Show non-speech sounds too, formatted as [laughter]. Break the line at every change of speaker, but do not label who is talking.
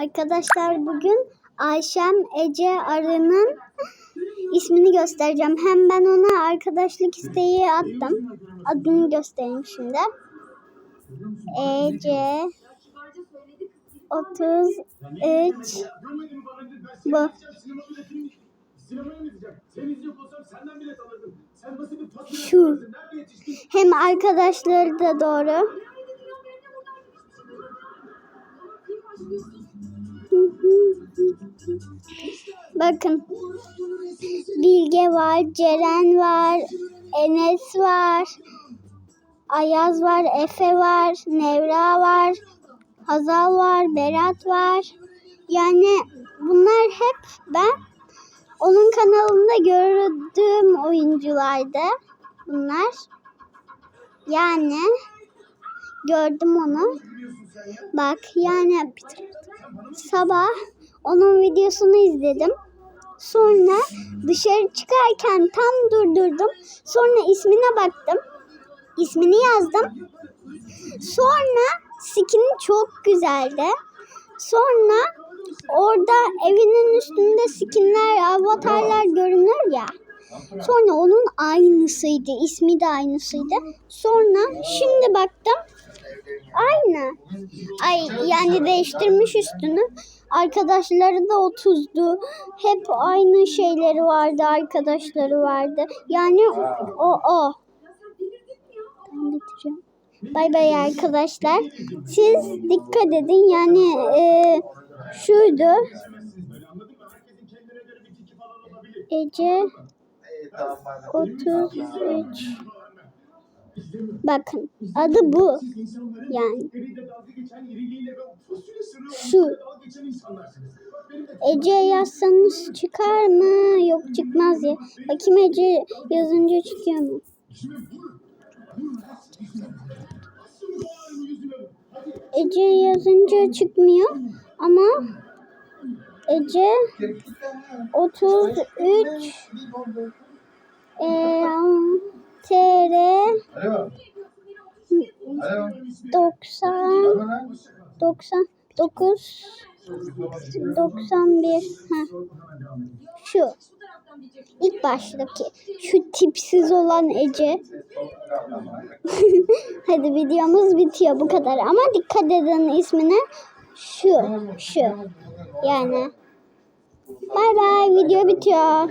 Arkadaşlar bugün Ayşem Ece Arı'nın ismini göstereceğim. Hem ben ona arkadaşlık isteği attım. Adını göstereyim şimdi. Ece 33 bu. Şu. Hem arkadaşları da doğru. Bakın. Bilge var, Ceren var, Enes var, Ayaz var, Efe var, Nevra var, Hazal var, Berat var. Yani bunlar hep ben onun kanalında gördüğüm oyunculardı. Bunlar. Yani gördüm onu. Bak yani sabah onun videosunu izledim. Sonra dışarı çıkarken tam durdurdum. Sonra ismine baktım. İsmini yazdım. Sonra skin çok güzeldi. Sonra orada evinin üstünde skinler, avatarlar görünür ya. Sonra onun aynısıydı. ismi de aynısıydı. Sonra şimdi baktım. Aynı. Ay yani değiştirmiş üstünü. Arkadaşları da 30'du. Hep aynı şeyleri vardı, arkadaşları vardı. Yani o o. Tamam bitireceğim. Bay bay arkadaşlar. Siz dikkat edin. Yani e, şuydu. Ece 33 Bakın adı bu. Yani şu. Ece yazsanız çıkar mı? Yok çıkmaz ya. Bakayım Ece yazınca çıkıyor mu? Ece yazınca çıkmıyor ama Ece 33 e, TR
Alo. Alo.
90 99 91 ha. Şu ilk baştaki şu tipsiz olan Ece. [laughs] Hadi videomuz bitiyor bu kadar ama dikkat edin ismine. Şu şu yani. Bay bay video bitiyor.